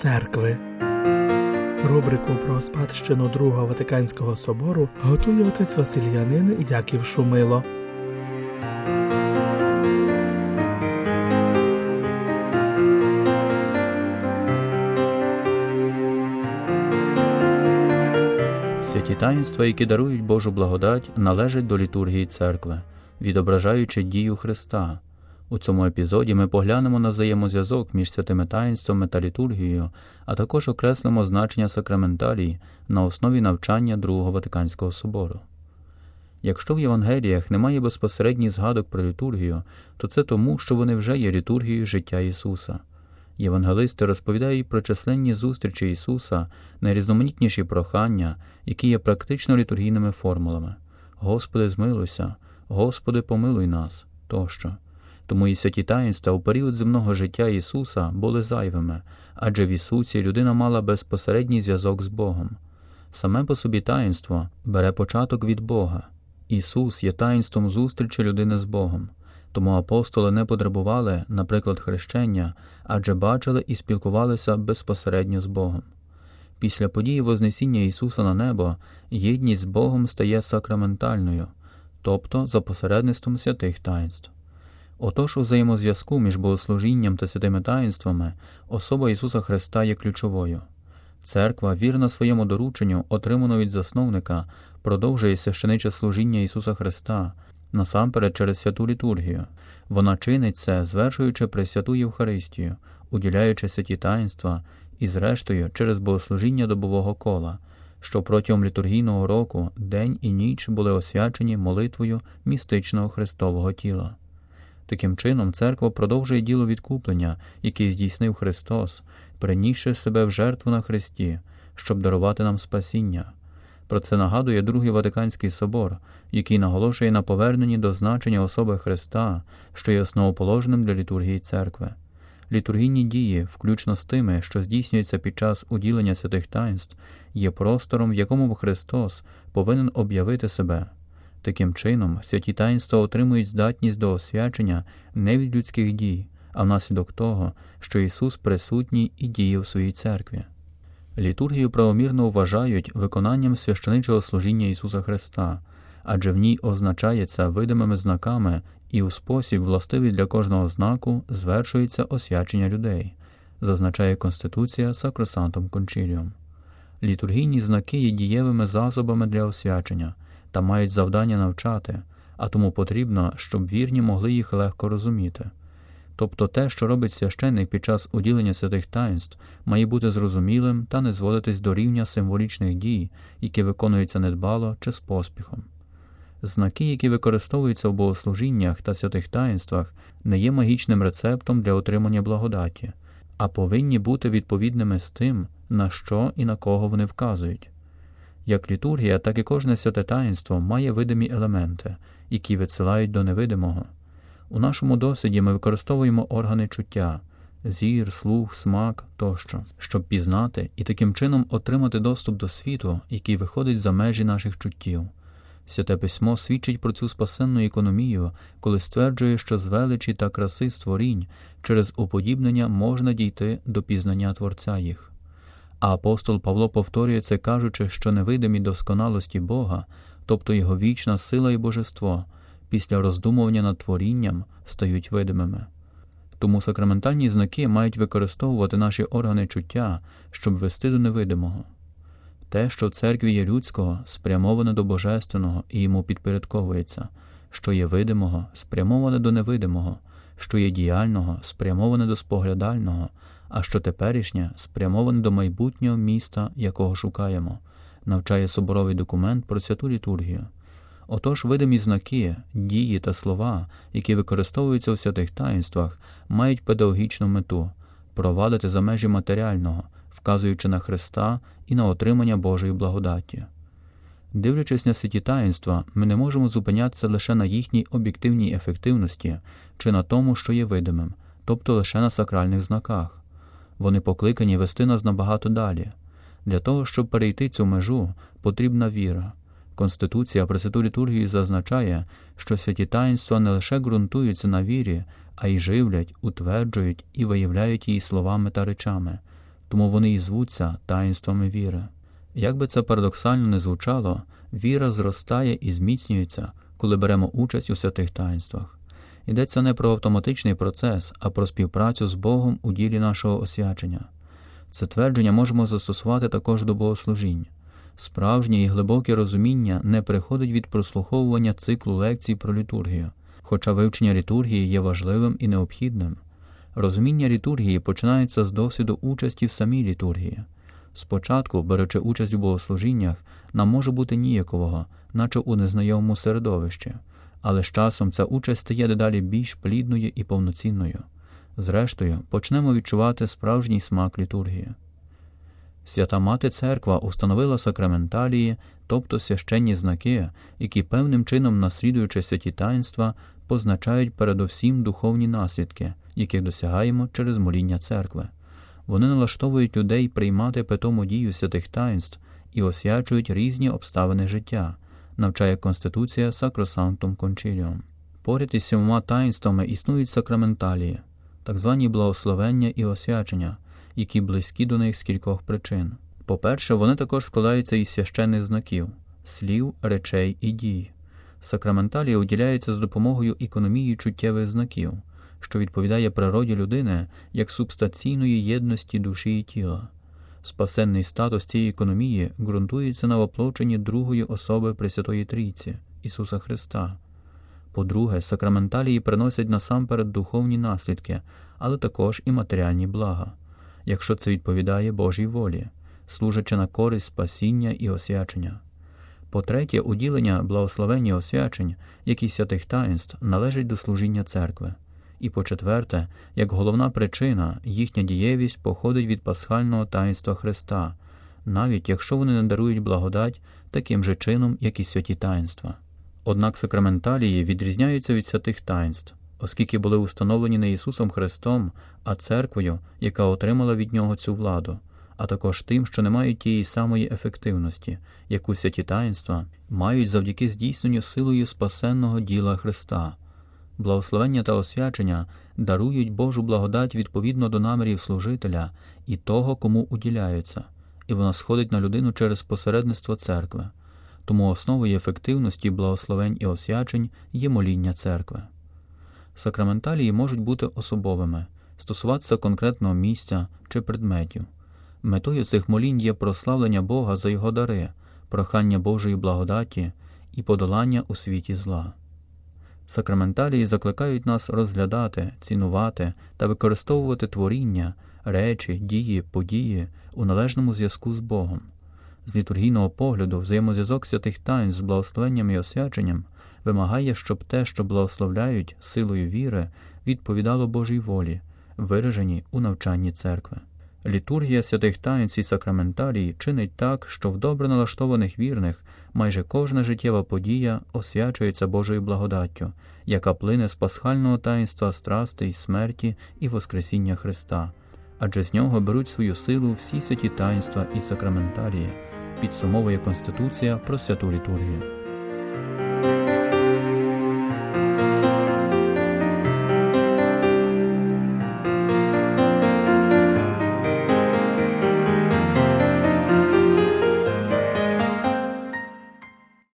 церкви. Рубрику про спадщину Другого Ватиканського собору готує отець Васильянин Яків Шумило. Святі таїнства, які дарують Божу благодать, належать до літургії церкви, відображаючи дію Христа. У цьому епізоді ми поглянемо на взаємозв'язок між святими таїнствами та літургією, а також окреслимо значення сакраменталій на основі навчання Другого Ватиканського собору. Якщо в Євангеліях немає безпосередніх згадок про літургію, то це тому, що вони вже є літургією життя Ісуса. Євангелисти розповідають про численні зустрічі Ісуса, найрізноманітніші прохання, які є практично літургійними формулами Господи, змилуйся, Господи, помилуй нас тощо. Тому і святі таїнства у період земного життя Ісуса були зайвими, адже в Ісусі людина мала безпосередній зв'язок з Богом. Саме по собі таїнство бере початок від Бога. Ісус є таїнством зустрічі людини з Богом. Тому апостоли не потребували, наприклад, хрещення, адже бачили і спілкувалися безпосередньо з Богом. Після події Вознесіння Ісуса на небо єдність з Богом стає сакраментальною, тобто за посередництвом святих таїнств. Отож, у взаємозв'язку між богослужінням та святими таїнствами особа Ісуса Христа є ключовою. Церква, вірна своєму дорученню, отримано від засновника, продовжує священиче служіння Ісуса Христа насамперед через святу літургію. Вона чинить це, звершуючи Пресвяту Євхаристію, уділяючи святі таїнства і, зрештою, через богослужіння добового кола, що протягом літургійного року день і ніч були освячені молитвою містичного Христового тіла. Таким чином, церква продовжує діло відкуплення, яке здійснив Христос, принісши себе в жертву на Христі, щоб дарувати нам спасіння. Про це нагадує Другий Ватиканський собор, який наголошує на поверненні до значення особи Христа, що є основоположним для літургії церкви. Літургійні дії, включно з тими, що здійснюються під час уділення святих таїнств, є простором, в якому Христос повинен об'явити себе. Таким чином, святі таїнства отримують здатність до освячення не від людських дій, а внаслідок того, що Ісус присутній і діє в своїй церкві. Літургію правомірно вважають виконанням священичого служіння Ісуса Христа, адже в ній означається видимими знаками і у спосіб, властивий для кожного знаку, звершується освячення людей, зазначає Конституція Сакросантом Кончіліум. Літургійні знаки є дієвими засобами для освячення та мають завдання навчати, а тому потрібно, щоб вірні могли їх легко розуміти. Тобто те, що робить священник під час уділення святих таїнств, має бути зрозумілим та не зводитись до рівня символічних дій, які виконуються недбало чи з поспіхом. Знаки, які використовуються в богослужіннях та святих таїнствах, не є магічним рецептом для отримання благодаті, а повинні бути відповідними з тим, на що і на кого вони вказують. Як літургія, так і кожне святе таїнство має видимі елементи, які відсилають до невидимого. У нашому досвіді ми використовуємо органи чуття зір, слух, смак тощо, щоб пізнати і таким чином отримати доступ до світу, який виходить за межі наших чуттів. Святе письмо свідчить про цю спасенну економію, коли стверджує, що з величі та краси створінь через уподібнення можна дійти до пізнання Творця їх. А апостол Павло повторює це, кажучи, що невидимі досконалості Бога, тобто його вічна сила і божество після роздумування над творінням стають видимими. Тому сакраментальні знаки мають використовувати наші органи чуття, щоб вести до невидимого. Те, що в церкві є людського, спрямоване до божественного і йому підпорядковується, що є видимого, спрямоване до невидимого, що є діяльного, спрямоване до споглядального, а що теперішнє спрямоване до майбутнього міста, якого шукаємо, навчає соборовий документ про святу літургію. Отож, видимі знаки, дії та слова, які використовуються у святих таїнствах, мають педагогічну мету провадити за межі матеріального, вказуючи на Христа і на отримання Божої благодаті. Дивлячись на святі таїнства, ми не можемо зупинятися лише на їхній об'єктивній ефективності чи на тому, що є видимим, тобто лише на сакральних знаках. Вони покликані вести нас набагато далі. Для того, щоб перейти цю межу, потрібна віра. Конституція Пресвяту літургії зазначає, що святі таїнства не лише ґрунтуються на вірі, а й живлять, утверджують і виявляють її словами та речами, тому вони і звуться таїнствами віри. Як би це парадоксально не звучало, віра зростає і зміцнюється, коли беремо участь у святих таїнствах. Йдеться не про автоматичний процес, а про співпрацю з Богом у ділі нашого освячення. Це твердження можемо застосувати також до богослужінь. Справжнє і глибоке розуміння не приходить від прослуховування циклу лекцій про літургію, хоча вивчення літургії є важливим і необхідним. Розуміння літургії починається з досвіду участі в самій літургії. Спочатку, беручи участь у богослужіннях, нам може бути ніякового, наче у незнайомому середовищі, але з часом ця участь стає дедалі більш плідною і повноцінною. Зрештою, почнемо відчувати справжній смак літургії. Свята Мати Церква установила сакраменталії, тобто священні знаки, які певним чином, наслідуючи святі таїнства, позначають передовсім духовні наслідки, яких досягаємо через моління церкви. Вони налаштовують людей приймати питому дію святих таїнств і освячують різні обставини життя, навчає Конституція Сакросантум Кончіліум. Поряд із сімома таїнствами існують сакраменталії, так звані благословення і освячення, які близькі до них з кількох причин. По-перше, вони також складаються із священних знаків, слів, речей і дій. Сакраменталії уділяються з допомогою економії чуттєвих знаків, що відповідає природі людини як субстаційної єдності душі і тіла. Спасенний статус цієї економії ґрунтується на воплоченні другої особи Пресвятої Трійці Ісуса Христа. По-друге, сакраменталії приносять насамперед духовні наслідки, але також і матеріальні блага, якщо це відповідає Божій волі, служачи на користь спасіння і освячення. По-третє, уділення благословення освячень, як і святих таїнств, належить до служіння церкви. І по-четверте, як головна причина, їхня дієвість походить від пасхального таїнства Христа, навіть якщо вони не дарують благодать таким же чином, як і святі таїнства. Однак сакраменталії відрізняються від святих таїнств, оскільки були установлені не Ісусом Христом, а церквою, яка отримала від Нього цю владу, а також тим, що не мають тієї самої ефективності, яку святі таїнства мають завдяки здійсненню силою спасенного діла Христа. Благословення та освячення дарують Божу благодать відповідно до намірів служителя і того, кому уділяються, і вона сходить на людину через посередництво церкви. Тому основою ефективності благословень і освячень є моління церкви. Сакраменталії можуть бути особовими, стосуватися конкретного місця чи предметів. Метою цих молінь є прославлення Бога за його дари, прохання Божої благодаті і подолання у світі зла. Сакраменталії закликають нас розглядати, цінувати та використовувати творіння, речі, дії, події у належному зв'язку з Богом. З літургійного погляду взаємозв'язок святих тайн з благословенням і освяченням вимагає, щоб те, що благословляють силою віри, відповідало Божій волі, вираженій у навчанні церкви. Літургія святих таїнць і сакраменталії чинить так, що в добре налаштованих вірних майже кожна життєва подія освячується Божою благодаттю, яка плине з пасхального таїнства страстей, смерті і Воскресіння Христа, адже з нього беруть свою силу всі святі таїнства і сакраменталії, підсумовує Конституція про святу літургію.